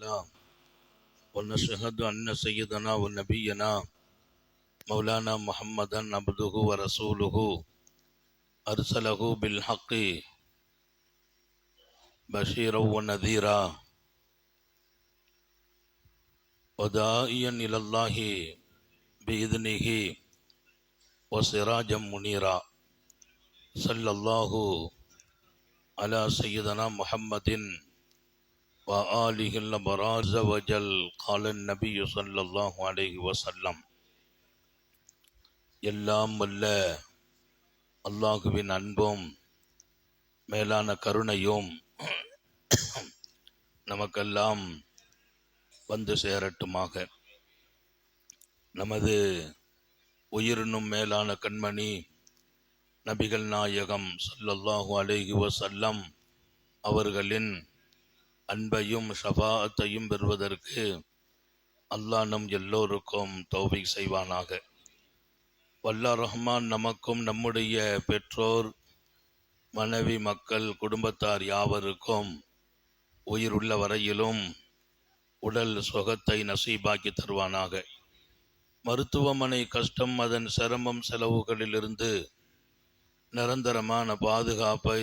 له ونشهد أن سيدنا ونبينا مولانا محمدا عبده ورسوله أرسله بالحق بشيرا ونذيرا وداعيا إلى الله بإذنه وسراجا منيرا صلى الله على سيدنا محمد وآله الأبرار وجل قال النبي صلى الله عليه وسلم எல்லாம் வல்ல அல்லாஹுவின் அன்பும் மேலான கருணையும் நமக்கெல்லாம் வந்து சேரட்டுமாக நமது உயிரினும் மேலான கண்மணி நபிகள் நாயகம் ஸல்லல்லாஹு அலைஹி வஸல்லம் அவர்களின் அன்பையும் ஷபாத்தையும் பெறுவதற்கு அல்லாஹ் நம் எல்லோருக்கும் தோவி செய்வானாக. வல்லா ரஹ்மான் நமக்கும் நம்முடைய பெற்றோர் மனைவி மக்கள் குடும்பத்தார் யாவருக்கும் உயிர் உள்ள வரையிலும் உடல் சுகத்தை நசீபாக்கி தருவானாக. மருத்துவமனை கஷ்டம் அதன் சிரமம் செலவுகளிலிருந்து நிரந்தரமான பாதுகாப்பை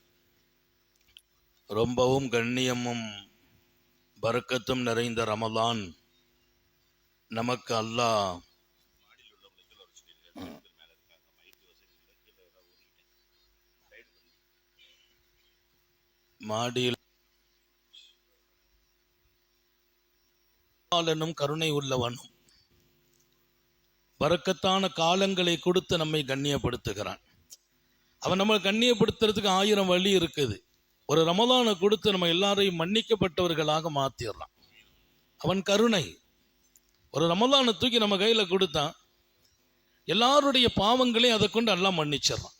ரொம்பவும் கண்ணியமும் பறக்கத்தும் நிறைந்த ரமலான் நமக்கு அல்லாஹ் மாடியில் கருணை உள்ளவனும் பறக்கத்தான காலங்களை கொடுத்து நம்மை கண்ணியப்படுத்துகிறான். அவன் நம்ம கண்ணியப்படுத்துறதுக்கு ஆயிரம் வழி இருக்குது. ஒரு ரமலானை கொடுத்து நம்ம எல்லாரையும் மன்னிக்கப்பட்டவர்களாக மாத்திடுறான் அவன் கருணை. ஒரு ரமலானை தூக்கி நம்ம கையில் கொடுத்தான் எல்லாருடைய பாவங்களையும் அதை கொண்டு எல்லாம் மன்னிச்சிடறான்.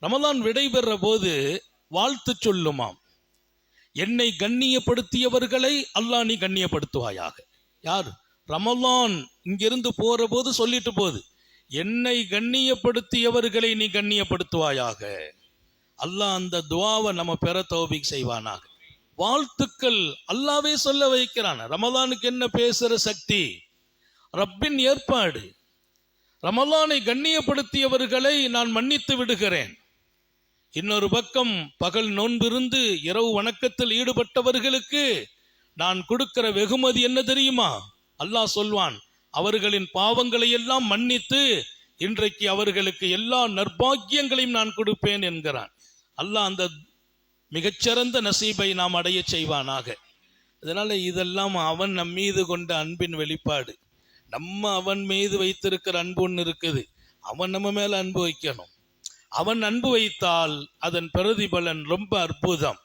ரமலான் விடைபெற போது வாழ்த்து சொல்லுமாம். என்னை கண்ணியப்படுத்தியவர்களை அல்லாஹ் நீ கண்ணியப்படுத்துவாயாக. யார்? ரமலான் இங்கிருந்து போற போது சொல்லிட்டு போகுது. என்னை கண்ணியப்படுத்தியவர்களை நீ கண்ணியப்படுத்துவாயாக. அல்லாஹ் அந்த துவாவை நம்ம பெற தௌபிக் செய்வானாக. வாழ்த்துக்கள் அல்லாவே சொல்ல வைக்கிறான். ரமலானுக்கு என்ன பேசுற சக்தி? ரப்பின் ஏற்பாடு. ரமலானை கண்ணியப்படுத்தியவர்களை நான் மன்னித்து விடுகிறேன். இன்னொரு பக்கம் பகல் நோன்பிருந்து இரவு வணக்கத்தில் ஈடுபட்டவர்களுக்கு நான் கொடுக்கிற வெகுமதி என்ன தெரியுமா? அல்லாஹ் சொல்வான் அவர்களின் பாவங்களை எல்லாம் மன்னித்து இன்றைக்கு அவர்களுக்கு எல்லா நற்பாக்கியங்களையும் நான் கொடுப்பேன் என்கிறான். அல்லாஹ் அந்த மிகச்சிறந்த நசீபை நாம் அடைய செய்வானாக. அதனால் இதெல்லாம் அவன் நம் மீது கொண்ட அன்பின் வெளிப்பாடு. நம்ம அவன் மீது வைத்திருக்கிற அன்பு ஒன்று இருக்குது. அவன் நம்ம மேலே அன்பு வைக்கணும். அவன் அன்பு வைத்தால் அதன் பிரதிபலன் ரொம்ப அற்புதம்.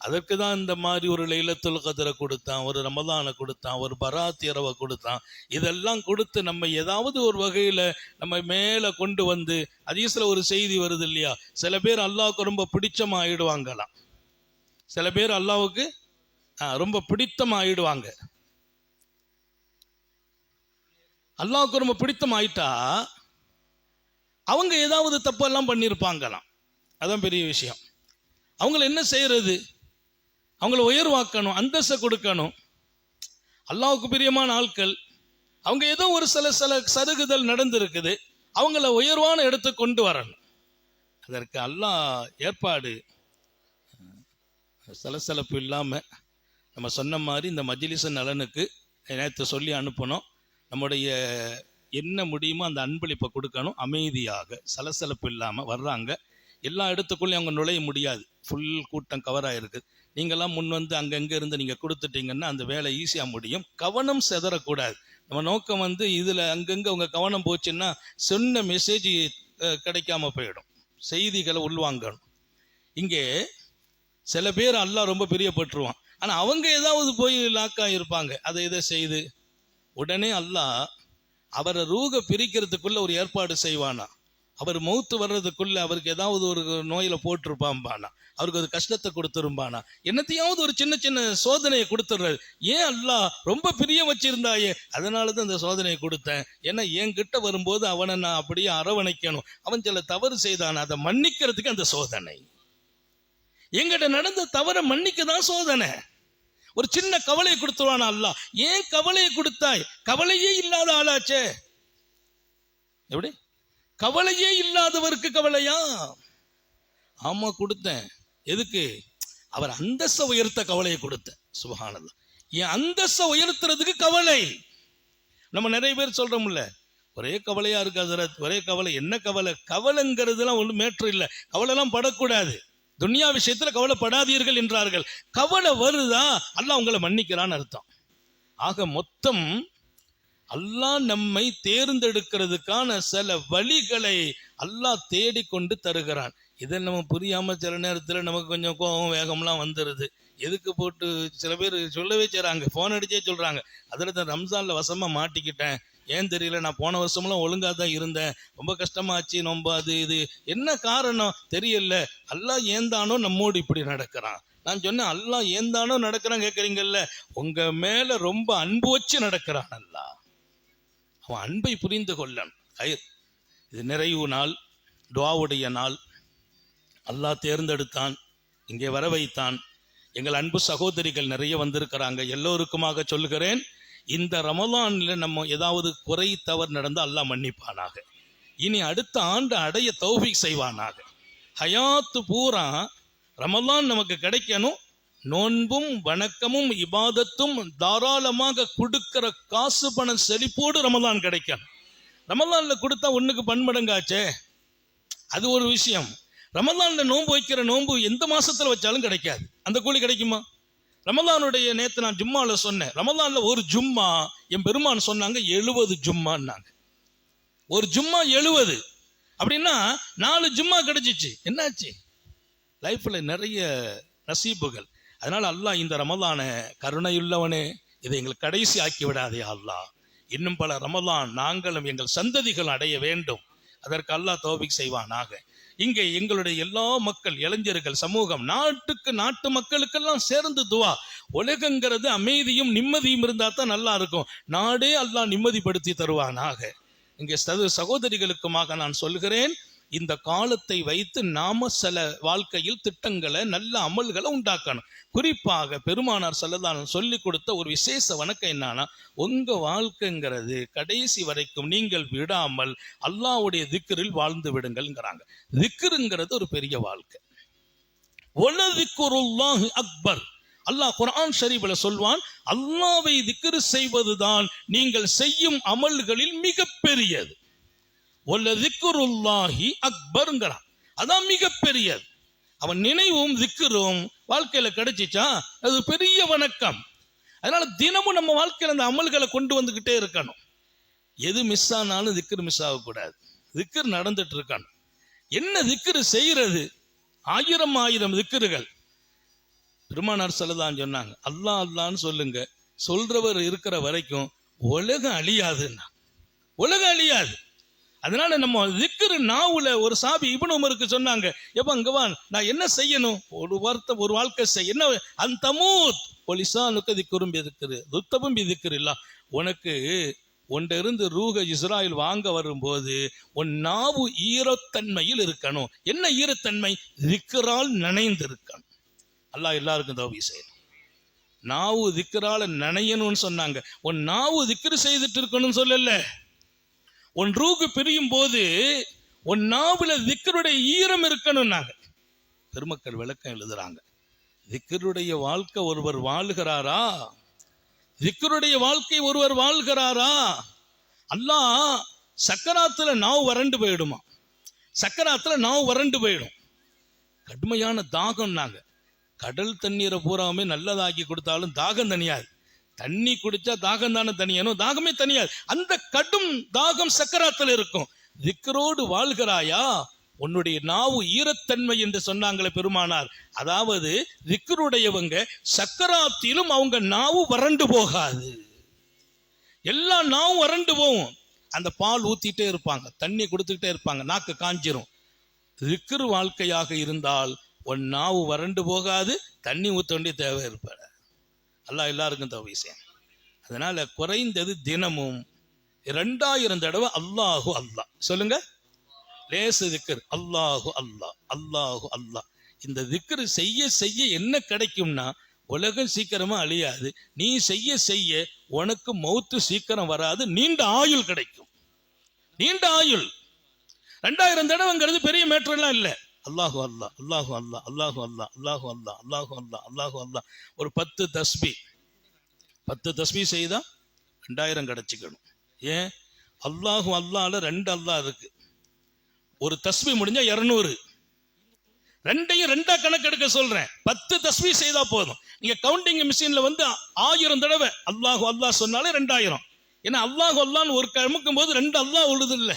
அதற்கு தான் இந்த மாதிரி ஒரு லைலத்துல் கதிரை கொடுத்தான் ஒரு ரமதானை கொடுத்தான் ஒரு பராத் இரவை கொடுத்தான். இதெல்லாம் கொடுத்து நம்ம ஏதாவது ஒரு வகையில் நம்ம மேலே கொண்டு வந்து அதீசில் ஒரு செய்தி வருது இல்லையா? சில பேர் அல்லாவுக்கு ரொம்ப பிடிச்சமா ஆயிடுவாங்களாம் சில பேர் அல்லாவுக்கு ரொம்ப பிடித்தமா ஆயிடுவாங்க அல்லாவுக்கு ரொம்ப பிடித்தம் ஆயிட்டா அவங்க ஏதாவது தப்பெல்லாம் பண்ணியிருப்பாங்களாம் அதான் பெரிய விஷயம். அவங்கள என்ன செய்யறது? அவங்கள உயர்வாக்கணும் அந்தஸ்தை கொடுக்கணும். அல்லாவுக்கு பிரியமான ஆட்கள் அவங்க ஏதோ ஒரு சில சில சருகுதல் நடந்திருக்குது. அவங்கள உயர்வான இடத்தை கொண்டு வரணும். அதற்கு அல்லாஹ் ஏற்பாடு சலசலப்பு இல்லாமல் நம்ம சொன்ன மாதிரி இந்த மஜிலிச நலனுக்கு நேற்று சொல்லி அனுப்பணும் நம்முடைய என்ன முடியுமோ அந்த அன்பளிப்பை கொடுக்கணும். அமைதியாக சலசலப்பு இல்லாமல் வர்றாங்க. எல்லா இடத்துக்குள்ளேயும் அவங்க நுழைய முடியாது. ஃபுல் கூட்டம் கவர் ஆகிருக்கு நீங்களாம் முன் வந்து அங்கங்கே இருந்து நீங்கள் கொடுத்துட்டீங்கன்னா அந்த வேலை ஈஸியாக முடியும். கவனம் செதறக்கூடாது. நம்ம நோக்கம் வந்து இதில் அங்கங்கே உங்கள் கவனம் போச்சுன்னா சொன்ன மெசேஜ் கிடைக்காம போயிடும். செய்திகளை உள்வாங்கணும். இங்கே சில பேர் அல்லாஹ் ரொம்ப பிரியப்பட்டுருவான். ஆனால் அவங்க ஏதாவது போய் லாக்காக இருப்பாங்க அதை இதை செய்து உடனே அல்லாஹ் அவரை ரூக பிரிக்கிறதுக்குள்ள ஒரு ஏற்பாடு செய்வானா? அவர் மௌத்து வர்றதுக்குள்ள அவருக்கு ஏதாவது ஒரு நோயில போட்டிருப்பாம்பானா? அவருக்கு ஒரு கஷ்டத்தை கொடுத்துருப்பானா? என்னத்தையாவது ஒரு சின்ன சின்ன சோதனையை கொடுத்துடுறாரு. ஏன் அல்லாஹ் ரொம்ப பிரியம் வச்சிருந்தாயே? அதனால தான் இந்த சோதனையை கொடுத்தேன். ஏன்னா என்கிட்ட வரும்போது அவனை நான் அப்படியே அரவணைக்கணும். அவன் சில தவறு செய்தான்? அதை மன்னிக்கிறதுக்கு அந்த சோதனை. எங்கிட்ட நடந்த தவறை மன்னிக்க தான் சோதனை. ஒரு சின்ன கவலையை கொடுத்துருவானா அல்லா? ஏன் கவலையை கொடுத்தாய்? கவலையே இல்லாத ஆளாச்சே. எப்படி? கவலையே இல்லாதவருக்கு கவலையா? ஆமா கொடுத்தேன். எதுக்கு? அவர் அந்தஸ்த உயர்த்த கவலையை கொடுத்தேன் சுபஹானல்லா என் அந்தஸ்த உயர்த்துறதுக்கு கவலை. நம்ம நிறைய பேர் சொல்றோம்ல ஒரே கவலையா இருக்கு ஒரே கவலை. என்ன கவலை? கவலைங்கிறதுலாம் ஒன்றும் மேட்ரு இல்லை. கவலைலாம் படக்கூடாது. துன்யா விஷயத்துல கவலைப்படாதீர்கள் என்றார்கள். கவலை வருதா? அல்ல உங்களை மன்னிக்கிறான்னு அர்த்தம். ஆக மொத்தம் அல்லாஹ் நம்மை தேர்ந்தெடுக்கிறதுக்கான சில வழிகளை அல்லாஹ் தேடிக்கொண்டு தருகிறான். இதை நம்ம புரியாம சில நேரத்தில் நமக்கு கொஞ்சம் கோபம் வேகம்லாம் வந்துடுது எதுக்கு போட்டு சில பேர் சொல்லவே செய்கிறாங்க ஃபோன் அடிச்சே சொல்கிறாங்க அதில் தான் ரம்ஜானில் வசமாக மாட்டிக்கிட்டேன். ஏன் தெரியல நான் போன வருஷமெல்லாம் ஒழுங்காக தான் இருந்தேன். ரொம்ப கஷ்டமாச்சு ரொம்ப அது இது. என்ன காரணம்? தெரியல. அல்லாஹ் ஏந்தானோ நம்மோடு இப்படி நடக்கிறான். நான் சொன்னேன் அல்லாஹ் ஏந்தானோ நடக்கிறான் கேட்குறீங்கல்ல உங்கள் மேலே ரொம்ப அன்பு வச்சு நடக்கிறான் அல்லாஹ். அவன் அன்பை புரிந்து கொள்ளன் கயிர் இது நிறைவு நாள் துவாவுடைய நாள். அல்லாஹ் தேர்ந்தெடுத்தான் இங்கே வர வைத்தான். எங்கள் அன்பு சகோதரிகள் நிறைய வந்திருக்கிறாங்க. எல்லோருக்குமாக சொல்லுகிறேன் இந்த ரமலான்ல நம்ம ஏதாவது குறை தவறு நடந்தால் அல்லாஹ் மன்னிப்பானாக. இனி அடுத்த ஆண்டு அடைய தௌஃபிக் செய்வானாக. ஹயாத்து பூரா ரமலான் நமக்கு கிடைக்கணும் நோன்பும் வணக்கமும் இபாதத்தும் தாராளமாக கொடுக்கிற காசு பணம் செழிப்போடு ரமதான் கிடைக்கும். ரமதான்ல கொடுத்தா ஒண்ணுக்கு பன்மடங்காச்சே? அது ஒரு விஷயம். ரமதான்ல நோன்பு வைக்கிற நோன்பு எந்த மாசத்துல வச்சாலும் கிடைக்காது. அந்த கூலி கிடைக்குமா? ரமதானுடைய நேத்து நான் ஜும்மால சொன்னேன். ரமதான்ல ஒரு ஜும்மா என் பெருமான் சொன்னாங்க எழுபது ஜும்மான்னாங்க. ஒரு ஜும்மா எழுபது. அப்படின்னா நாலு ஜும்மா கிடைச்சிச்சு. என்னாச்சு? லைஃப்ல நிறைய நசீபுகள். அதனால் அல்லாஹ் இந்த ரமலான கருணையுள்ளவனே இதை எங்களுக்கு கடைசி ஆக்கி விடாதே அல்லாஹ். இன்னும் பல ரமலான் நாங்களும் எங்கள் சந்ததிகள் அடைய வேண்டும். அதற்கு அல்லாஹ் தோபிக் செய்வானாக. இங்கே எங்களுடைய எல்லா மக்கள் இளைஞர்கள் சமூகம் நாட்டுக்கு நாட்டு மக்களுக்கெல்லாம் சேர்ந்து துவா. உலகங்கிறது அமைதியும் நிம்மதியும் இருந்தால் தான் நல்லா இருக்கும். நாடே அல்லாஹ் நிம்மதிப்படுத்தி தருவானாக. இங்கே சது சகோதரிகளுக்குமாக நான் சொல்கிறேன். இந்த காலத்தை வைத்து நாம சில வாழ்க்கையில் திட்டங்களை நல்ல அமல்களை உண்டாக்கணும். குறிப்பாக பெருமானார் செல்லதான் சொல்லி கொடுத்த ஒரு விசேஷ வணக்கம் என்னன்னா உங்க வாழ்க்கைங்கிறது கடைசி வரைக்கும் நீங்கள் விடாமல் அல்லாவுடைய திக்கரில் வாழ்ந்து விடுங்கள்ங்கிறாங்க. திக்கருங்கிறது ஒரு பெரிய வாழ்க்கை. அக்பர். அல்லாஹ் குரான் ஷரீஃபில் சொல்வான் அல்லாவை திக்கரு செய்வதுதான் நீங்கள் செய்யும் அமல்களில் மிகப்பெரியது. பெரியது ஒல்லதிக்குருல்லாஹி அக்பருங்கிறான். அதான் மிகப்பெரியது. அவன் நினைவும் திக்கரும் வாழ்க்கையில கிடைச்சிச்சா? அது பெரிய வணக்கம். அதனால தினமும் நம்ம வாழ்க்கையில அந்த அமல்களை கொண்டு வந்துகிட்டே இருக்கணும். எது மிஸ் ஆனாலும் திக்கர் மிஸ் ஆகக்கூடாது. திக்கர் நடந்துட்டு இருக்கணும் என்ன திக்கர் செய்யறது? ஆயிரம் ஆயிரம் திக்கர்கள் பெருமானார் செல்லதான் சொன்னாங்க. அல்லாஹ் அல்லான்னு சொல்லுங்க. சொல்றவர் இருக்கிற வரைக்கும் உலகம் அழியாதுன்னா. உலகம் அழியாது. அதனால நம்ம திக்ரு நாவுல ஒரு சாபி இப்னு உமருக்கு சொன்னாங்க. எப்ப அங்க நான் என்ன செய்யணும்? ஒரு வார்த்தை ஒரு வாழ்க்கை செய்ய என்ன அந்த மூத் நுக்கதி குறும்பி எதுக்குது துத்தமும் இதுக்குரு இல்ல. உனக்கு உன்னிருந்து ரூக இஸ்ராயல் வாங்க வரும்போது உன் நாவு ஈரத்தன்மையில் இருக்கணும். என்ன ஈரத்தன்மை? திக்கரால் நனைந்து இருக்கணும் அல்லாஹ் எல்லாருக்கும் தௌபி செய்யணும். நாவு திக்கரால நனையணும்னு சொன்னாங்க. உன் நாவு திக்கிற செய்துட்டு இருக்கணும்னு சொல்லல. உன் ரூகு பிரியும் போது உன் நாவுல திக்கருடைய ஈரம் இருக்கணும்னாங்க. பெருமக்கள் விளக்கம் எழுதுறாங்க. திக்கருடைய வாழ்க்கை ஒருவர் வாழ்கிறாரா? திக்கருடைய வாழ்க்கை ஒருவர் வாழ்கிறாரா? அல்லாஹ் சக்கராத்துல நாவு வறண்டு போயிடுமா? சக்கராத்துல நாவு வறண்டு போயிடும். கடுமையான தாகம்னாங்க. கடல் தண்ணீரை பூராமே நல்லதாக்கி கொடுத்தாலும் தாகம் தனியாது. தண்ணி குடிச்சா தாகம் தானே தனியானோ தாகமே தனியாது. அந்த கடும் தாகம் சக்கராத்தில் இருக்கும். திக்கரோடு வாழ்கிறாயா? உன்னுடைய நாவு ஈரத்தன்மை என்று சொன்னாங்களே பெருமானார். அதாவது திக்கருடையவங்க சக்கராத்திலும் அவங்க நாவு வறண்டு போகாது. எல்லா நாவும் வறண்டு போகும் அந்த பால் ஊத்திட்டே இருப்பாங்க. தண்ணி கொடுத்துக்கிட்டே இருப்பாங்க. நாக்கு காஞ்சிரும். திக்ரு வாழ்க்கையாக இருந்தால் உன் நாவு வறண்டு போகாது தண்ணி ஊத்த வேண்டிய தேவை இருப்பார் அல்லாஹ் எல்லாருக்கும் தவி செய்யும் அதனால குறைந்தது தினமும் ரெண்டாயிரம் தடவை அல்லாஹு அல்லாஹ். சொல்லுங்க. லேசு திக்கர் அல்லாஹு அல்லாஹ். அல்லாஹு அல்லாஹ். இந்த திக்கர் செய்ய செய்ய என்ன கிடைக்கும்னா உலகம் சீக்கிரமா அழியாது. நீ செய்ய செய்ய உனக்கு மௌத்து சீக்கிரம் வராது. நீண்ட ஆயுள் கிடைக்கும். நீண்ட ஆயுள். ரெண்டாயிரம் தடவைங்கிறது பெரிய மேட்டர்லாம் இல்லை. அல்லாஹு அல்லாஹ் அல்லாஹு அல்லா அல்லாஹு அல்லாஹ் அல்லாஹு அல்லாஹ் அல்லாஹு அல்லாஹ் அல்லாஹு அல்லாஹ். ஒரு பத்து தஸ்பி பத்து தஸ்பி செய்தா ரெண்டாயிரம் கிடச்சிக்கணும். ஏன்? அல்லாஹு அல்லால ரெண்டு அல்லாஹ் இருக்கு. ஒரு தஸ்பி முடிஞ்சா இரநூறு. ரெண்டையும் ரெண்டா கணக்கெடுக்க சொல்றேன். பத்து தஸ்மி செய்தா போதும். நீங்க கவுண்டிங் மிஷின்ல வந்து ஆயிரம் தடவை அல்லாஹு அல்லாஹ் சொன்னாலே ரெண்டாயிரம். ஏன்னா அல்லாஹு அல்லான்னு ஒரு கமுக்கும் போது ரெண்டு அல்லாஹ் உழுது இல்லை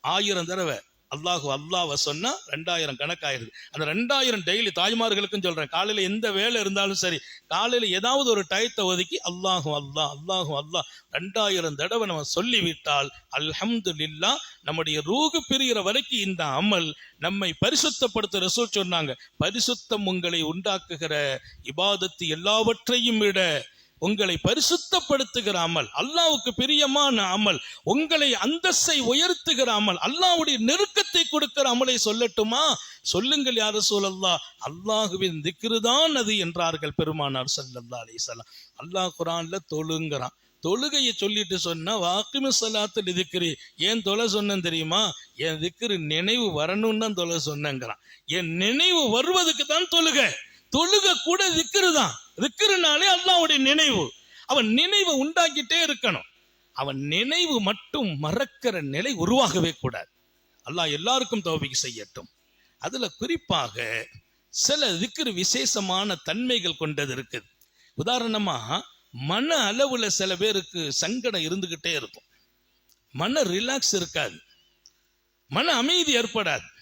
ஆயிரம் தடவை. அல்லாஹு அல்லாவை சொன்னா ரெண்டாயிரம் கணக்காயிருது. அந்த ரெண்டாயிரம் டெய்லி தாய்மார்களுக்கும் சொல்றேன். காலையில எந்த வேலை இருந்தாலும் சரி காலையில ஏதாவது ஒரு டயத்தை ஒதுக்கி அல்லாஹு அல்லாஹ் அல்லாஹு அல்லாஹ் ரெண்டாயிரம் தடவை நம்ம சொல்லிவிட்டால் அல்ஹம்துலில்லா நம்முடைய ரூகு பிரிகிற வரைக்கும் இந்த அமல் நம்மை பரிசுத்தப்படுத்த ரசூல் சொன்னாங்க. பரிசுத்தம் உங்களை உண்டாக்குகிற இபாதத்து எல்லாவற்றையும் விட உங்களை பரிசுத்தப்படுத்துகிற அமல் அல்லாவுக்கு பிரியமான அமல் உங்களை அந்தஸ்தை உயர்த்துகிற அமல் அல்லாவுடைய நெருக்கத்தை கொடுக்கிற அமலை சொல்லட்டுமா? சொல்லுங்கள் யார சூழல்லா அல்லாஹுவின் திக்ருதான் அது என்றார்கள் பெருமானார் சல்லல்லா அலிசல்லாம் அல்லாஹ் குரான்ல தொழுங்கிறான். தொழுகையை சொல்லிட்டு சொன்னா வாக்குமி சலாத்தில் திக்ரு. ஏன் தொலை சொன்னேன் தெரியுமா? என் திக்கிரு நினைவு வரணும்னு தான் தொலை சொன்னேங்கிறான் என் நினைவு வருவதுக்கு தான் தொழுகை. தொழுக கூட திக்கிரு தான். திக்ருனாலே அல்லாவுடைய நினைவு. அவன் நினைவை உண்டாக்கிட்டே இருக்கணும். அவன் நினைவு மட்டும் மறக்கிற நிலை உருவாகவே கூடாது. அல்லாஹ் எல்லாருக்கும் தௌபிக்கு செய்யட்டும். அதுல குறிப்பாக சில திக்ரு விசேஷமான தன்மைகள் கொண்டது இருக்குது. உதாரணமா மன அளவுல சில பேருக்கு சங்கடம் இருந்துகிட்டே இருக்கும். மன ரிலாக்ஸ் இருக்காது. மன அமைதி ஏற்படாது.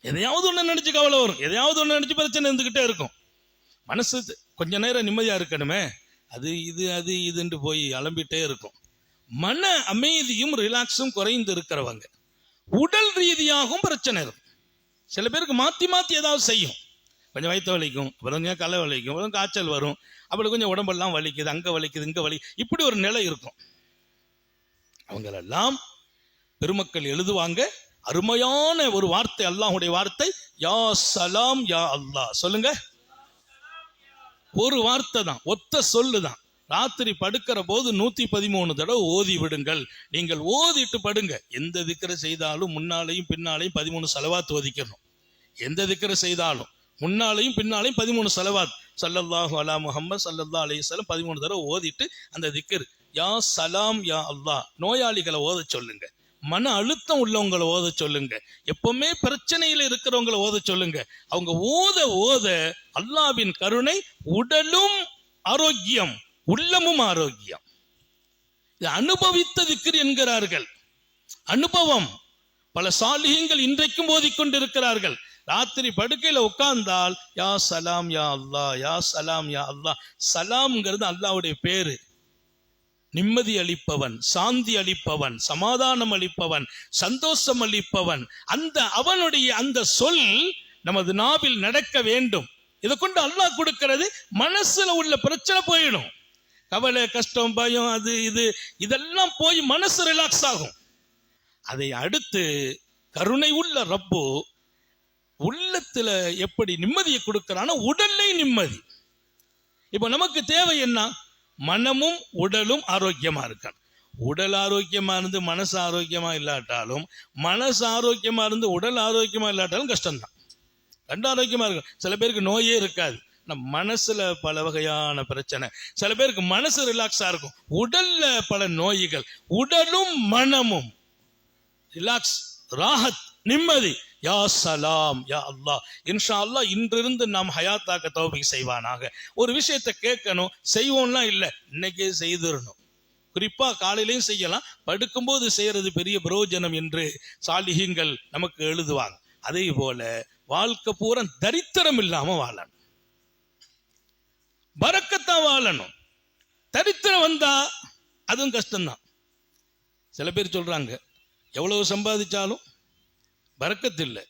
எதையாவது ஒன்று நினைச்சு கவலை வரும். எதையாவது ஒன்று நினைச்சு பிரச்சனை இருந்துகிட்டே இருக்கும். மனசு கொஞ்ச நேரம் நிம்மதியாக இருக்கணுமே. அது இது அது இதுன்ட்டு போய் அலம்பிட்டே இருக்கும். மன அமைதியும் ரிலாக்ஸும் குறைந்து இருக்கிறவங்க. உடல் ரீதியாகவும் பிரச்சனை இருக்கும். சில பேருக்கு மாற்றி மாற்றி ஏதாவது செய்யும். கொஞ்சம் வயிற்று வலிக்கும் அப்புறம் கொஞ்சம் கலை வலிக்கும் அப்புறம் காய்ச்சல் வரும். அப்படி கொஞ்சம் உடம்பெல்லாம் வலிக்குது அங்கே வலிக்குது இங்கே வலி இப்படி ஒரு நிலை இருக்கும். அவங்களெல்லாம் பெருமக்கள் எழுதுவாங்க. அருமையான ஒரு வார்த்தை அல்லாஹுடைய வார்த்தை யா சலாம் யா அல்லாஹ். சொல்லுங்க. ஒரு வார்த்தை தான் ஒத்த சொல்லு தான். ராத்திரி படுக்கிற போது நூத்தி பதிமூணு தடவை ஓதி விடுங்கள். நீங்கள் ஓதிட்டு படுங்க. எந்த திக்கரை செய்தாலும் முன்னாலையும் பின்னாலையும் பதிமூணு செலவாத்து ஒதிக்கணும் எந்த திக்கரை செய்தாலும் முன்னாலையும் பின்னாலையும் பதிமூணு செலவாத். சல்லல்லாஹு அலா முஹம்மது சல்லல்லா அலையம் பதிமூணு தடவை ஓதிட்டு அந்த திக்கர். யா சலாம் யா அல்லா நோயாளிகளை ஓத சொல்லுங்க. மன அழுத்தம் உள்ளவங்களை ஓத சொல்லுங்க. எப்பவுமே பிரச்சனையில இருக்கிறவங்களை ஓத சொல்லுங்க. அவங்க ஓத ஓத அல்லாவின் கருணை உடலும் ஆரோக்கியம் உள்ளமும் ஆரோக்கியம். இது அனுபவித்த திக்ர் என்கிறார்கள். அனுபவம். பல சாலிகங்கள் இன்றைக்கும் ஓதிக்கொண்டிருக்கிறார்கள். ராத்திரி படுக்கையில உட்கார்ந்தால் யா சலாம் யா அல்லாஹ் யா சலாம் யா அல்லாஹ். சலாம்ங்கிறது அல்லாவுடைய பேரு. நிம்மதி அளிப்பவன் சாந்தி அளிப்பவன் சமாதானம் அளிப்பவன் சந்தோஷம் அளிப்பவன். அந்த அவனுடைய அந்த சொல் நமது நாவில் நடக்க வேண்டும். இதை கொண்டு அல்லாஹ் கொடுக்கிறது மனசுல உள்ள பிரச்சனை போயிடும். கவலை கஷ்டம் பயம் அது இது இதெல்லாம் போய் மனசு ரிலாக்ஸ் ஆகும். அதை அடுத்து கருணை உள்ள ரப்பு உள்ளத்துல எப்படி நிம்மதியை கொடுக்கிறானோ உடல்ல நிம்மதி. இப்ப நமக்கு தேவை என்ன? மனமும் உடலும் ஆரோக்கியமா இருக்கணும். உடல் ஆரோக்கியமா இருந்து மனசு ஆரோக்கியமா இல்லாட்டாலும் மனசு ஆரோக்கியமா இருந்து உடல் ஆரோக்கியமா இல்லாட்டாலும் கஷ்டம்தான். ரெண்டு ஆரோக்கியமா இருக்கும் சில பேருக்கு நோயே இருக்காது. நம்ம மனசுல பல வகையான பிரச்சனை. சில பேருக்கு மனசு ரிலாக்ஸா இருக்கும். உடல்ல பல நோய்கள். உடலும் மனமும். ரிலாக்ஸ் ராகத் நிம்மதி. யா சலாம் யா அல்லாஹ். இன்ஷா அல்லாஹ் இன்றிருந்து நாம் ஹயாத்தாக்க தௌபி செய்வானாக. ஒரு விஷயத்தை கேட்கணும் செய்வோம்லாம் இல்லை இன்னைக்கே செய்திடணும் குறிப்பா காலையிலையும் செய்யலாம் படுக்கும்போது செய்யறது பெரிய பிரயோஜனம் என்று சாலிகங்கள் நமக்கு எழுதுவாங்க. அதே போல வாழ்க்கை பூரா தரித்திரம் இல்லாம வாழணும். பறக்கத்தான் வாழணும். தரித்திரம் வந்தா அதுவும் கஷ்டம்தான். சில பேர் சொல்றாங்க எவ்வளவு சம்பாதிச்சாலும் பறக்கத்து இல்லை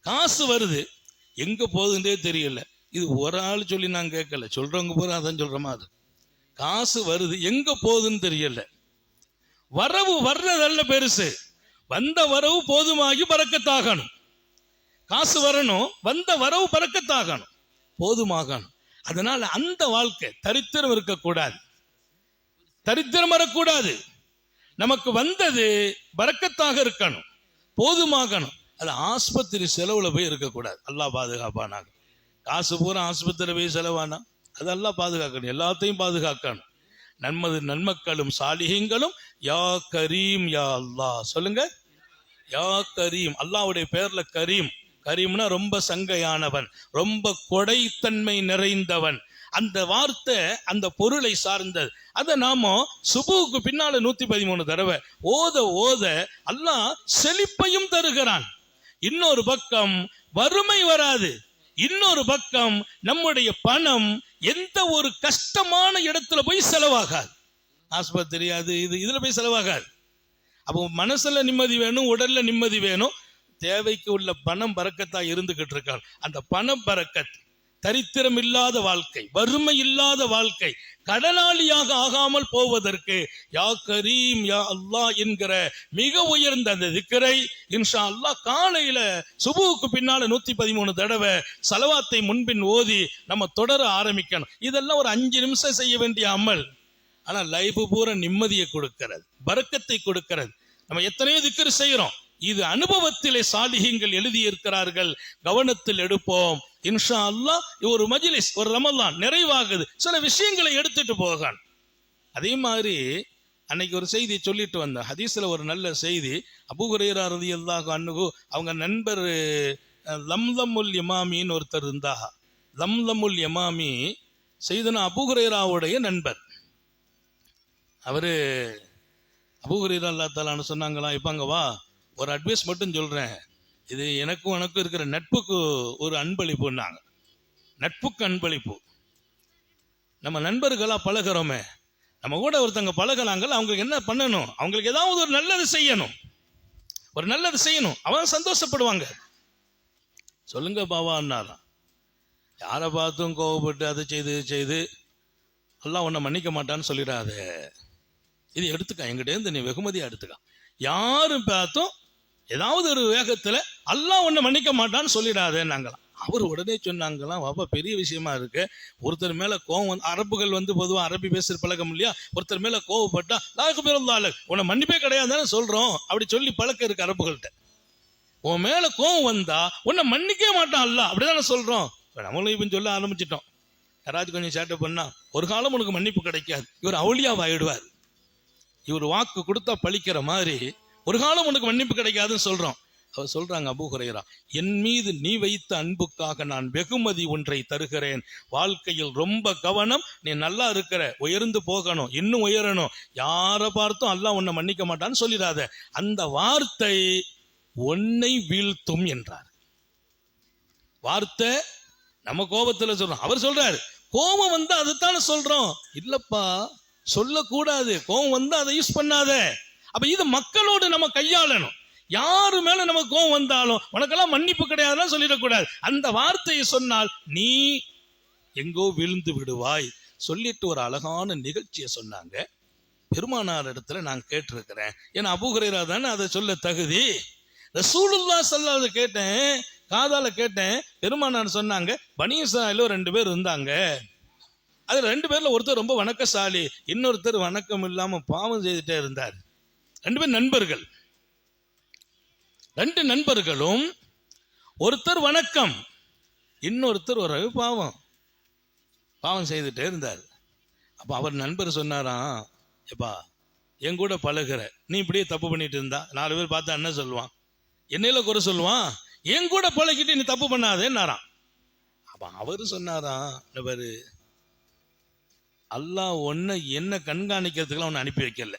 காசு வருது. எங்க போகுதுன்றே தெரியல. இது ஒரு ஆள் சொல்லி நான் கேட்கல. சொல்றவங்க பூரா அதான் சொல்ற மாதிரி. காசு வருது. எங்க போகுதுன்னு தெரியல. வரவு வர்றதல்ல பெருசு. வந்த வரவு போதுமாகி பறக்கத்தாகணும். காசு வரணும். வந்த வரவு பறக்கத்தாகணும். போதுமாகணும். அதனால அந்த வாழ்க்கை தரித்திரம் இருக்கக்கூடாது. தரித்திரம் வரக்கூடாது. நமக்கு வந்தது பறக்கத்தாக இருக்கணும். போதுமாகணும். அது ஆஸ்பத்திரி செலவில் போய் இருக்கக்கூடாது. எல்லாம் பாதுகாப்பானாங்க காசு பூரா ஆஸ்பத்திரி போய் செலவானா? அதெல்லாம் பாதுகாக்கணும். எல்லாத்தையும் பாதுகாக்கணும். நன்மது நன்மக்களும் சாலிகங்களும் யா கரீம் யா அல்லாஹ். சொல்லுங்க. யா கரீம். அல்லாஹ்வுடைய பேர்ல கரீம். கரீம்னா ரொம்ப சங்கையானவன். ரொம்ப கொடைத்தன்மை நிறைந்தவன். அந்த வார்த்தை அந்த பொருளை சார்ந்தது. அதை நாம சுபுவுக்கு பின்னால நூத்தி பதிமூணு தடவை ஓத ஓத அல்லாஹ் செழிப்பையும் தருகிறான். இன்னொரு பக்கம் வறுமை வராது. இன்னொரு பக்கம் நம்முடைய பணம் எந்த ஒரு கஷ்டமான இடத்துல போய் செலவாகாது. ஆஸ்பத்திரி அது இது இதுல போய் செலவாகாது. அப்போ மனசுல நிம்மதி வேணும் உடல்ல நிம்மதி வேணும். தேவைக்கு உள்ள பணம் பறக்கத்தா இருந்துகிட்டு இருக்கான். அந்த பணம் பறக்கத் தரித்திரம் இல்லாத வாழ்க்கை வறுமை இல்லாத வாழ்க்கை கடனாளியாக ஆகாமல் போவதற்கு யா கரீம் யா அல்லா என்கிற மிக உயர்ந்த அந்த திக்கரை இன்ஷா அல்லாஹ் காலையில சுபுவுக்கு பின்னால நூத்தி பதிமூணு தடவை சலவாத்தை முன்பின் ஓதி நம்ம தொடர ஆரம்பிக்கணும். இதெல்லாம் ஒரு அஞ்சு நிமிஷம் செய்ய வேண்டிய அமல். ஆனா லைஃப் பூரா நிம்மதியை கொடுக்கிறது பறக்கத்தை கொடுக்கிறது. நம்ம எத்தனையோ திக்கர் செய்யறோம் இது அனுபவத்திலே சாலிகங்கள் எழுதியிருக்கிறார்கள் கவனத்தில் எடுப்போம். இன்ஷா அல்லாஹ் ஒரு மஜிலிஸ் ஒரு ரமல்லான் நிறைவாகுது. சில விஷயங்களை எடுத்துட்டு போகான். அதே மாதிரி அன்னைக்கு ஒரு செய்தி சொல்லிட்டு வந்தேன். ஹதீஸ்ல ஒரு நல்ல செய்தி. அபுகுரேரா ரதி அல்லாஹ் அண்ணுகு அவங்க நண்பர் லம்லமுல் யமாமின்னு ஒருத்தர் இருந்தாக லம்லமுல் யமாமி செய்தனா அபுகுரேராவுடைய நண்பர். அவரு அபுகுரேரா அல்லா தாலான்னு சொன்னாங்களா இப்ப வா ஒரு அட்வைஸ் மட்டும் சொல்றேன். இது எனக்கும் உனக்கும் இருக்கிற நட்புக்கு ஒரு அன்பளிப்புன்னாங்க. நட்புக்கு அன்பளிப்பு. நம்ம நண்பர்களாக பழகுறோமே நம்ம கூட ஒருத்தங்க பழகுறாங்கல்ல அவங்களுக்கு என்ன பண்ணணும்? அவங்களுக்கு ஏதாவது ஒரு நல்லது செய்யணும். ஒரு நல்லது செய்யணும். அவன் சந்தோஷப்படுவாங்க. சொல்லுங்க பாவான்னாராம் யாரை பார்த்தும் கோவப்பட்டு அதை செய்து செய்து எல்லாம் உன்னை மன்னிக்க மாட்டான்னு சொல்லிடாத. இது எடுத்துக்க. எங்கிட்டேருந்து நீ வெகுமதியாக எடுத்துக்கா. யாரும் பார்த்தும் ஏதாவது ஒரு வேகத்தில் அல்லாஹ் ஒன்று மன்னிக்க மாட்டான்னு சொல்லிடாதேன்னாங்களாம் அவர் உடனே சொன்னாங்களாம் பாப்பா பெரிய விஷயமா இருக்கு. ஒருத்தர் மேல கோவம் வந்து அரபுகள் வந்து பொதுவாக அரபி பேசுற பழக்கம் இல்லையா? ஒருத்தர் மேல கோவப்பட்டா லாக்கு பேருந்தாள் உன்னை மன்னிப்பே கிடையாதுன்னு சொல்றோம். அப்படி சொல்லி பழக்கம் இருக்கு அரபுகள்கிட்ட. உன் மேல கோவம் வந்தா உன்னை மன்னிக்கவே மாட்டான் அல்ல அப்படிதானே சொல்றோம். நம்மளும் இப்ப சொல்ல ஆரம்பிச்சிட்டோம். யாராச்சும் கொஞ்சம் சேட்டை பண்ணா ஒரு காலம் உனக்கு மன்னிப்பு கிடைக்காது. இவர் அவுளியாவாயிடுவார். இவர் வாக்கு கொடுத்தா பழிக்கிற மாதிரி ஒரு காலம் உனக்கு மன்னிப்பு கிடைக்காதுன்னு சொல்றோம். அவர் சொல்றாங்க அபூ குறையரா என் மீது நீ வைத்த அன்புக்காக நான் வெகுமதி ஒன்றை தருகிறேன். வாழ்க்கையில் ரொம்ப கவனம் நீ நல்லா இருக்கிற உயர்ந்து போகணும் இன்னும் உயரணும். யாரை பார்த்தும் அல்லாஹ் உன்னை மன்னிக்க மாட்டான்னு சொல்லிடாத. அந்த வார்த்தை உன்னை வீழ்த்தும் என்றார். வார்த்தை நம்ம கோபத்துல சொல்றோம். அவர் சொல்றாரு கோபம் வந்து அதைத்தானே சொல்றோம். இல்லப்பா சொல்லக்கூடாது. கோபம் வந்து அதை யூஸ் பண்ணாத. அப்ப இது மக்களோடு நம்ம கையாளணும். யாரு மேல நமக்கு கோபம் வந்தாலும் உனக்கெல்லாம் மன்னிப்பு கிடையாதுன்னு சொல்லிடக்கூடாது. அந்த வார்த்தையை சொன்னால் நீ எங்கோ விழுந்து விடுவாய். சொல்லிட்டு ஒரு அழகான நிகழ்ச்சியை சொன்னாங்க. பெருமானார் இடத்துல நான் கேட்டிருக்கிறேன். ஏன்னா அபுகுரேரா தானே அதை சொல்ல தகுதி. ரசூலுல்லா சல்லாத கேட்டேன் காதால கேட்டேன். பெருமானார் சொன்னாங்க பனீசாயில ரெண்டு பேர் இருந்தாங்க. அதுல ரெண்டு பேர்ல ஒருத்தர் ரொம்ப வணக்கசாலி இன்னொருத்தர் வணக்கம் இல்லாம பாவம் செய்துட்டே இருந்தார். ரெண்டு பேர் நண்பர்கள். ரெண்டு நண்பர்களும் ஒருத்தர் வணக்கம் இன்னொருத்தர் ஒரு பாவம். பாவம் செய்துட்டே இருந்தார். அப்போ அவர் நண்பர் சொன்னாராம் எப்பா என் கூட பழகுற நீ இப்படியே தப்பு பண்ணிட்டு இருந்தா? நாலு பேர் பார்த்தா என்ன சொல்லுவான்? என்னையில குறை சொல்லுவான்? என் கூட பழகிட்டு நீ தப்பு பண்ணாதேன்னாராம். அப்போ அவர் சொன்னாராம் இந்த பாரு அல்லாஹ் ஒன்று என்ன கண்காணிக்கிறதுக்குலாம் ஒன்று அனுப்பி வைக்கல.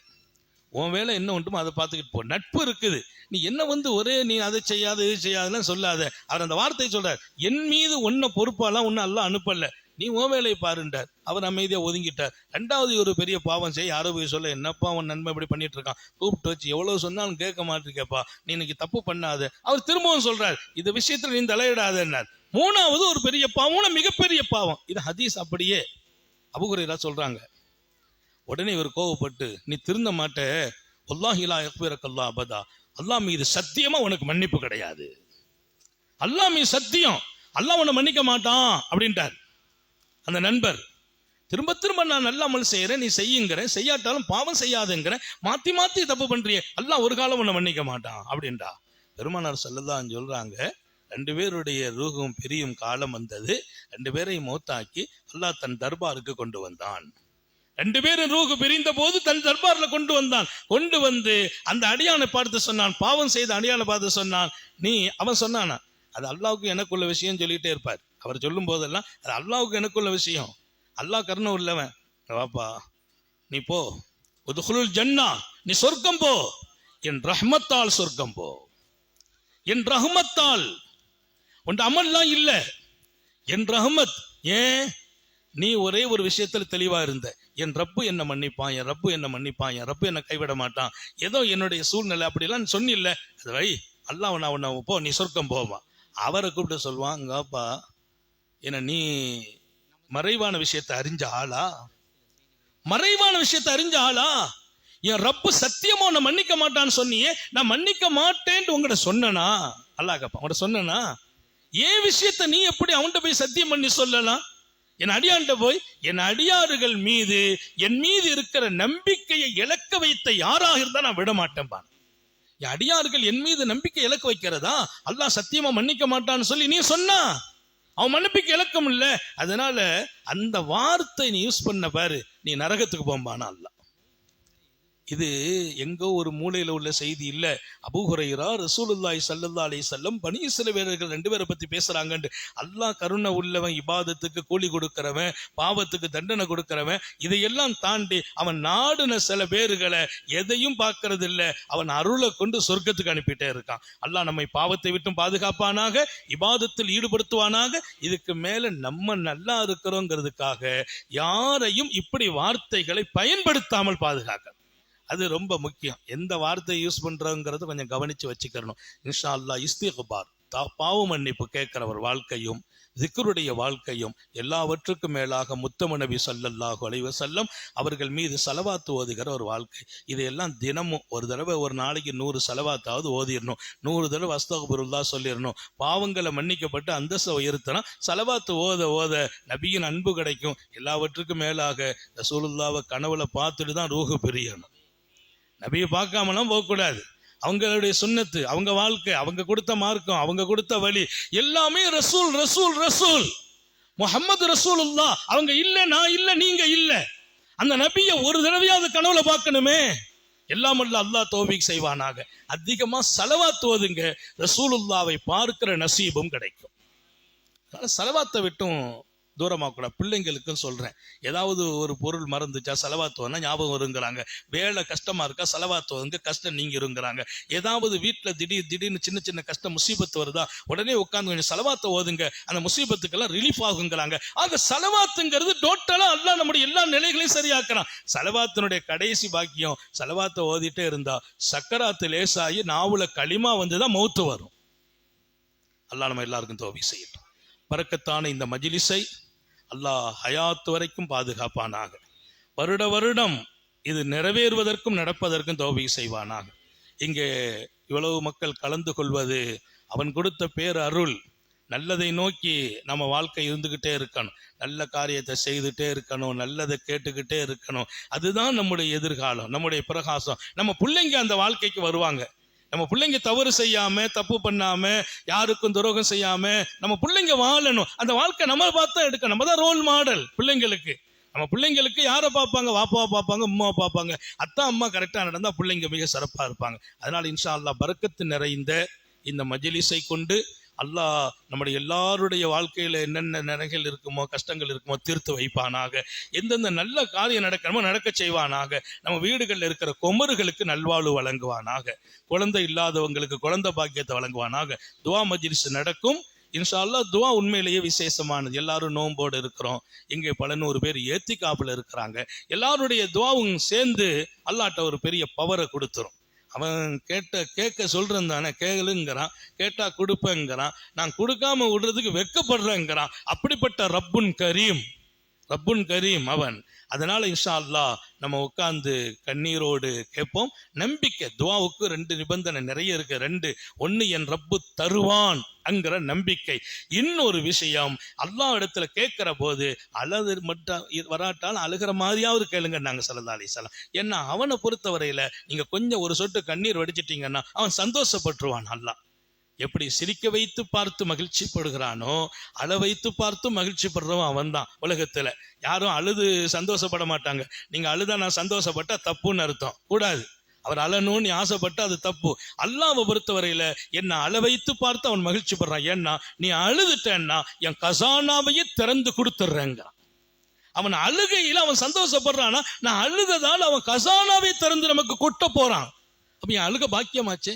உன் வேலை என்ன உண்டுமோ அதை பார்த்துக்கிட்டு போ. நட்பு இருக்குது. நீ என்ன வந்து ஒரே நீ அதை செய்யாத இது செய்யாதுன்னு சொல்லாத. அவர் அந்த வார்த்தையை சொல்றார். என் மீது உன்னை பொறுப்பாலாம் ஒன்னும் எல்லாம் அனுப்பல. நீ உன் வேலையை பாருண்டார் அவர் அமைதியாக ஒதுங்கிட்டார். ரெண்டாவது ஒரு பெரிய பாவம் செய்ய யாரோ போய் சொல்ல என்னப்பா அவன் நன்மை இப்படி பண்ணிட்டு இருக்கான்? கூப்பிட்டு வச்சு எவ்வளவு சொன்னாலும் கேட்க மாட்டிருக்கேப்பா நீ இன்னைக்கு தப்பு பண்ணாத. அவர் திரும்பவும் சொல்றார் இந்த விஷயத்துல நீ தலையிடாதன்னார் மூணாவது ஒரு பெரிய பாவம் மிகப்பெரிய பாவம். இது ஹதீஸ் அப்படியே அபுகுரையெல்லாம் சொல்றாங்க. உடனே இவர் கோவப்பட்டு நீ திருந்த மாட்ட. ஒல்லாஹிலா எக்பிரக்கல்லா அபதா. அல்லாஹ் மீது சத்தியமா உனக்கு மன்னிப்பு கிடையாது. அல்லாஹ் மீது சத்தியம். அல்லாஹ் உன்னை மன்னிக்க மாட்டான். அப்படின்ட்டார். அந்த நண்பர் திரும்ப திரும்ப நான் நல்ல அமல் செய்யறேன் நீ செய்யுங்கிறேன். செய்யாட்டாலும் பாவம் செய்யாதுங்கிறேன். மாத்தி மாத்தி தப்பு பண்றியே. அல்லாஹ் ஒரு காலம் உன்னை மன்னிக்க மாட்டான். அப்படின்டா பெருமானார் செல்லதான் சொல்றாங்க ரெண்டு பேருடைய ரூகம் பிரியும் காலம் வந்தது. ரெண்டு பேரையும் மௌத்தாக்கி அல்லாஹ் தன் தர்பாருக்கு கொண்டு வந்தான். ரெண்டு பேரும் ரூகு பிரிந்த போது தன் தர்பாரில் கொண்டு வந்தான். கொண்டு வந்து அந்த அடியானை பார்த்து சொன்னான். பாவம் செய்த அடியானை பார்த்து சொன்னான். நீ அவன் சொன்னானா? அது அல்லாவுக்கு எனக்குள்ள விஷயம் சொல்லிகிட்டே இருப்பார். அவர் சொல்லும் போதெல்லாம் அது அல்லாவுக்கு எனக்குள்ள விஷயம். அல்லாஹ் கருணை உள்ளவன். வாப்பா. நீ போ. உதுகுலுல் ஜன்னா. நீ சொர்க்கம் போ. என் ரஹ்மத்தால் சொர்க்கம் போ. என் ரஹ்மத்தால். உன் அமல்லாம் இல்லை. என் ரஹ்மத். ஏன்? நீ ஒரே ஒரு விஷயத்துல தெளிவா இருந்த. என் ரப்பு என்ன மன்னிப்பான் என் ரப்பு என்ன மன்னிப்பான் என் ரப்பு என்ன கைவிட மாட்டான். ஏதோ என்னுடைய சூழ்நிலை அப்படிலாம் சொன்னில்ல. அது வை அல்லாஹ் நான் உன்னை போ நீ சொர்க்கம் போவான் அவரை கூப்பிட்டு சொல்லுவான் அங்கப்பா என்ன நீ மறைவான விஷயத்தை அறிஞ்ச ஆளா? மறைவான விஷயத்தை அறிஞ்ச ஆளா? என் ரப்பு சத்தியமா உன்னை மன்னிக்க மாட்டான்னு சொன்னியே நான் மன்னிக்க மாட்டேன்ட்டு உங்ககிட்ட சொன்னனா? அல்லாஹ் காப்பா உங்கள்கிட்ட சொன்னனா? ஏன் விஷயத்த நீ எப்படி அவன்கிட்ட போய் சத்தியம் பண்ணி சொல்லலாம்? என் அடியான்ட்ட போய் என் அடியாறுகள் மீது என் மீது இருக்கிற நம்பிக்கையை இழக்க வைத்த யாராக இருந்தா நான் விட மாட்டேன் பான் என் அடியார்கள் என் மீது நம்பிக்கை இழக்க வைக்கிறதா? அல்லாஹ் சத்தியமா மன்னிக்க மாட்டான்னு சொல்லி நீ சொன்னா. அவன் மன்னிப்புக்கு இழக்கம் இல்லை அதனால அந்த வார்த்தை நீ யூஸ் பண்ண பாரு. நீ நரகத்துக்கு போம்பானா அல்லாஹ். இது எங்கோ ஒரு மூலையில உள்ள செய்தி இல்ல. அபுஹுரைரா ரசூலுல்லாய் சல்லல்லா அலி வஸல்லம் பனி வீரர்கள் ரெண்டு பேரை பத்தி பேசுகிறாங்கன்ட்டு அல்லாஹ் கருணை உள்ளவன் இபாதத்துக்கு கூலி கொடுக்கிறவன் பாவத்துக்கு தண்டனை கொடுக்கிறவன் இதையெல்லாம் தாண்டி அவன் நாடுன சில பேர்களை எதையும் பார்க்கறது இல்ல அவன் அருளை கொண்டு சொர்க்கத்துக்கு அனுப்பிட்டே இருக்கான். அல்லாஹ் நம்மை பாவத்தை விட்டும் பாதுகாப்பானாக இபாதத்தில் ஈடுபடுத்துவானாக இதுக்கு மேல நம்ம நல்லா இருக்கிறோங்கிறதுக்காக யாரையும் இப்படி வார்த்தைகளை பயன்படுத்தாமல் பாதுகாக்க அது ரொம்ப முக்கியம். எந்த வார்த்தையை யூஸ் பண்றோங்கிறது கொஞ்சம் கவனிச்சு வச்சுக்கிறணும் இன்ஷா அல்லாஹ் இஸ்திகுபார் தா பாவ மன்னிப்பு கேட்கிறவர் வாழ்க்கையும் திக்ருடைய வாழ்க்கையும் எல்லாவற்றுக்கும் மேலாக முத்தம நபி ஸல்லல்லாஹு அலைவ செல்லம் அவர்கள் மீது செலவாத்து ஓதுகிற ஒரு வாழ்க்கை. இதையெல்லாம் தினமும் ஒரு தடவை ஒரு நாளைக்கு நூறு செலவாத்தாவது ஓதிடணும் நூறு தடவை அஸ்தகுபுருல்லா சொல்லிடணும் பாவங்களை மன்னிக்கப்பட்டு அந்தஸ்தை உயர்த்தனா செலவாத்து ஓத ஓத நபியின் அன்பு கிடைக்கும். எல்லாவற்றுக்கும் மேலாக ரசூலுல்லாவை கனவுல பார்த்துட்டு தான் ரூஹு பிரியணும். நபியை பார்க்காமலாம் போகக்கூடாது. அவங்களுடைய சுண்ணத்து அவங்க வாழ்க்கை அவங்க கொடுத்த மார்க்கம் அவங்க கொடுத்த வழி எல்லாமே ரசூல் ரசூல் ரசூல். முஹம்மது ரசூல் அவங்க இல்லை நான் இல்லை நீங்க இல்லை. அந்த நபியை ஒரு தடவையாவது கனவுல பார்க்கணுமே. எல்லாம் அல்ல அல்லாஹ் தோபிக் செய்வானாக. அதிகமாக செலவாத்துவதுங்க ரசூலுல்லாவை பார்க்கிற நசீபும் கிடைக்கும். செலவாத்த செலவாத்தை விட்டும் தூரமாக கூட பிள்ளைங்களுக்கும் சொல்கிறேன் ஏதாவது ஒரு பொருள் மறந்துச்சா செலவாத்துவனா ஞாபகம் வருங்கிறாங்க. வேலை கஷ்டமாக இருக்கா செலவாத்துவங்க கஷ்டம் நீங்கள் இருங்கிறாங்க ஏதாவது வீட்டில் திடீர் திடீர்னு சின்ன சின்ன கஷ்டம் முசீபத்து வருதா உடனே உட்காந்து கொஞ்சம் செலவாத்த ஓதுங்க. அந்த முசீபத்துக்கெல்லாம் ரிலீஃப் ஆகுங்கிறாங்க. ஆக செலவாத்துங்கிறது டோட்டலாக அல்ல நம்முடைய எல்லா நிலைகளையும் சரியாக்குறான். செலவாத்தினுடைய கடைசி பாக்கியம் செலவாத்த ஓதிட்டே இருந்தா சக்கராத்து லேசாகி நாவுல களிமா வந்து தான் மௌத்து வரும். அல்லாஹ் நம்ம எல்லாருக்கும் தோவி செய்யட்டும். பறக்கத்தான இந்த மஜிலிசை அல்லாஹ் ஹயாத்து வரைக்கும் பாதுகாப்பானாக. வருட வருடம் இது நிறைவேறுவதற்கும் நடப்பதற்கும் தோவி செய்வானாக. இங்கே இவ்வளவு மக்கள் கலந்து கொள்வது அவன் கொடுத்த பேர் அருள் நல்லதை நோக்கி நம்ம வாழ்க்கை இருந்துக்கிட்டே இருக்கணும். நல்ல காரியத்தை செய்துட்டே இருக்கணும் நல்லதை கேட்டுக்கிட்டே இருக்கணும். அதுதான் நம்முடைய எதிர்காலம் நம்முடைய பிரகாசம். நம்ம பிள்ளைங்க அந்த வாழ்க்கைக்கு வருவாங்க. நம்ம பிள்ளைங்க தவறு செய்யாம தப்பு பண்ணாம யாருக்கும் துரோகம் செய்யாம நம்ம பிள்ளைங்க வாழணும். அந்த வாழ்க்கை நம்ம பார்த்தா எடுக்க நம்ம தான் ரோல் மாடல் பிள்ளைங்களுக்கு. நம்ம பிள்ளைங்களுக்கு யாரை பார்ப்பாங்க? வாப்பாவை பார்ப்பாங்க அம்மாவை பார்ப்பாங்க. அத்தா அம்மா கரெக்டாக நடந்தால் பிள்ளைங்க மிக சிறப்பாக இருப்பாங்க. அதனால் இன்ஷா அல்லா பறக்கத்து நிறைந்த இந்த மஜிலிசை கொண்டு அல்லாஹ் நம்முடைய எல்லாருடைய வாழ்க்கையில் என்னென்ன நிறைகள் இருக்குமோ கஷ்டங்கள் இருக்குமோ தீர்த்து வைப்பானாக. எந்தெந்த நல்ல காரியம் நடக்கணுமோ நடக்க செய்வானாக. நம்ம வீடுகளில் இருக்கிற குமருகளுக்கு நல்வாழ்வு வழங்குவானாக. குழந்தை இல்லாதவங்களுக்கு குழந்தை பாக்கியத்தை வழங்குவானாக. துவா மஜ்லிஸ் நடக்கும். இன்ஷால்லா துவா உண்மையிலேயே விசேஷமானது. எல்லாரும் நோம்போடு இருக்கிறோம். இங்கே பல நூறு பேர் காப்பில் இருக்கிறாங்க. எல்லாருடைய துவாவும் சேர்ந்து அல்லாட்ட ஒரு பெரிய பவரை கொடுத்துரும். அவன் கேட்ட கேட்க சொல்றேன் தானே கேளுங்கிறான். கேட்டா கொடுப்பேங்கிறான். நான் கொடுக்காம விடுறதுக்கு வெக்கப்படுறேங்கிறான் அப்படிப்பட்ட ரப்புன் கரீம். ரப்புன் கரீம் அவன். அதனால் இன்ஷா அல்லாஹ் நம்ம உட்காந்து கண்ணீரோடு கேட்போம். நம்பிக்கை துவாவுக்கு ரெண்டு நிபந்தனை நிறைய இருக்கு. ரெண்டு ஒன்று என் ரப்பு தருவான் அங்கிற நம்பிக்கை. இன்னொரு விஷயம் அல்லாஹ் இடத்துல கேட்கிற போது அழகு மட்டும் வராட்டாலும் அழுகிற மாதிரியாவது கேளுங்க நாங்கள் சல்லா அலிசலாம் ஏன்னா அவனை பொறுத்தவரையில் நீங்கள் கொஞ்சம் ஒரு சொட்டு கண்ணீர் வடிச்சிட்டிங்கன்னா அவன் சந்தோஷப்பட்டுருவான் அல்லாஹ். எப்படி சிரிக்க வைத்து பார்த்து மகிழ்ச்சி படுகிறானோ அழ வைத்து பார்த்து மகிழ்ச்சி படுறவன் அவன் தான் உலகத்துல. யாரும் அழுது சந்தோஷப்பட மாட்டாங்க. நீங்க அழுதா நான் சந்தோஷப்பட்டா தப்புன்னு அர்த்தம். கூடாது. அவர் அழணும்னு ஆசைப்பட்டு அது தப்பு. அல்லாவை பொறுத்தவரையில என்ன அழ வைத்து பார்த்து அவன் மகிழ்ச்சி படுறான் ஏன்னா நீ அழுதுட்டேன்னா என் கசானாவையே திறந்து கொடுத்துட்றேங்க அவன் அழுகையில் அவன் சந்தோஷப்படுறானா நான் அழுததால் அவன் கசானாவை திறந்து நமக்கு கொட்ட போறான். அப்ப என் அழுக பாக்கியமாச்சே?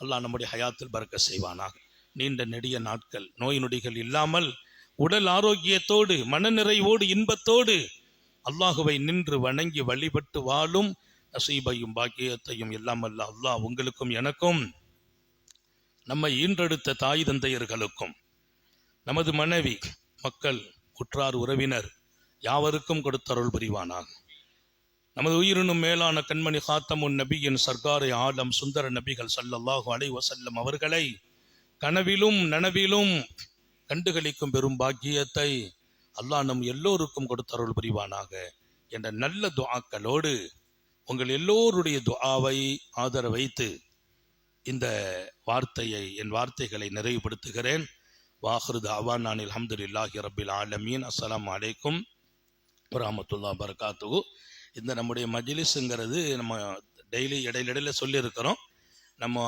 அல்லாஹ் நம்முடைய ஹயாத்தில் பறக்க செய்வானாக. நீண்ட நெடிய நாட்கள் நோய் நொடிகள் இல்லாமல் உடல் ஆரோக்கியத்தோடு மனநிறைவோடு இன்பத்தோடு அல்லாஹுவை நின்று வணங்கி வழிபட்டு வாழும் நசீபையும் பாக்கியத்தையும் எல்லாம் அல்ல அல்லாஹ் உங்களுக்கும் எனக்கும் நம்மை ஈன்றெடுத்த தாய் தந்தையர்களுக்கும் நமது மனைவி மக்கள் குற்றார் உறவினர் யாவருக்கும் கொடுத்தருள் புரிவானாகும் நமது உயிரினும் மேலான கண்மணி காத்தமுன் நபியின் சர்க்காரை ஆலம் சுந்தர நபிகள் சல்லல்லாஹு அலை வசல்லம் அவர்களை கனவிலும் நனவிலும் கண்டுகளிக்கும் பெரும் பாக்கியத்தை அல்லாஹ் நம் எல்லோருக்கும் கொடுத்தருள் புரிவானாக என்ற நல்ல துஆக்களோடு உங்கள் எல்லோருடைய துஆவை ஆதர வைத்து இந்த வார்த்தையை என் வார்த்தைகளை நிறைவுபடுத்துகிறேன். வாஹ்ருத் அவான் நான் அல்ஹம்துலில்லாஹி ரப்பில் ஆலமீன். அஸ்லாம் அலைக்கும் வரமத்துல்லா வபரகாத்துஹு இந்த நம்முடைய மஜிலிஸுங்கிறது நம்ம டெய்லி இடையில இடையில சொல்லியிருக்கிறோம். நம்ம